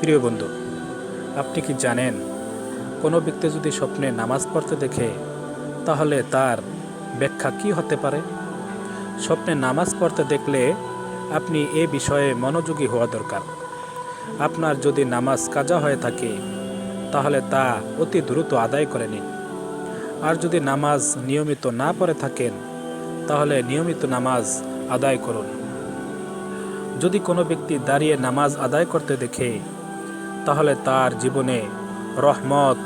প্রিয় বন্ধু, আপনি কি জানেন, কোনো ব্যক্তি যদি স্বপ্নে নামাজ পড়তে দেখে, তাহলে তার ব্যাখ্যা কি হতে পারে? স্বপ্নে নামাজ পড়তে দেখলে আপনি এ বিষয়ে মনোযোগী হওয়া দরকার। আপনার যদি নামাজ কাজা হয়ে থাকে, তাহলে তা অতি দ্রুত আদায় করে নিন। আর যদি নামাজ নিয়মিত না পড়ে থাকেন, তাহলে নিয়মিত নামাজ আদায় করুন। যদি কোনো ব্যক্তি দাঁড়িয়ে নামাজ আদায় করতে দেখে তাহলে তার জীবনে রহমত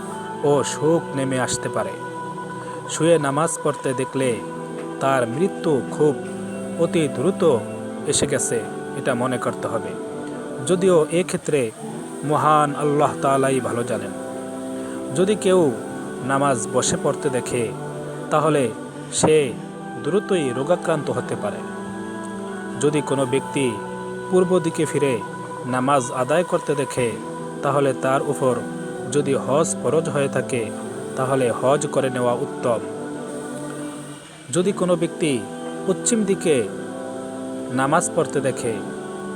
ও সুখ নেমে আসতে পারে। শুয়ে নামাজ পড়তে দেখলে তার মৃত্যু খুব অতি দ্রুত এসে গেছে, এটা মনে করতে হবে। যদিও এক্ষেত্রে মহান আল্লাহ তালাই ভালো জানেন। যদি কেউ নামাজ বসে পড়তে দেখে, তাহলে সে দ্রুতই রোগাক্রান্ত হতে পারে। যদি কোনো ব্যক্তি পূর্ব দিকে ফিরে নামাজ আদায় করতে দেখে তাহলে তার উপর। যদি হজ ফরজ হয়ে থাকে, তাহলে হজ করে নেওয়া উত্তম। যদি কোনো ব্যক্তি পশ্চিম দিকে নামাজ পড়তে দেখে,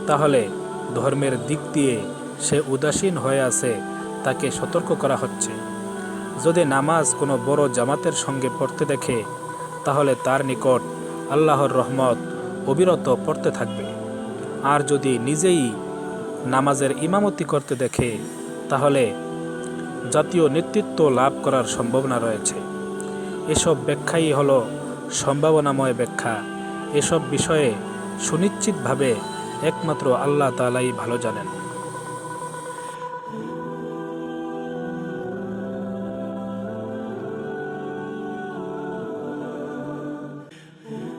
তাহলে ধর্মের দিক দিয়ে সে উদাসীন হয়ে আছে, তাকে সতর্ক করা হচ্ছে। যদি নামাজ কোনো বড় জামাতের সঙ্গে পড়তে দেখে, তাহলে তার নিকট আল্লাহর রহমত অবিরত পড়তে থাকবে। আর যদি নিজেই নামাজের ইমামতি করতে দেখে, তাহলে জাতীয় নেতৃত্ব লাভ করার সম্ভাবনা রয়েছে। এসব ব্যাখ্যাই হল সম্ভাবনাময় ব্যাখ্যা। এসব বিষয়ে সুনিশ্চিতভাবে একমাত্র আল্লাহ তালাই ভালো জানেন।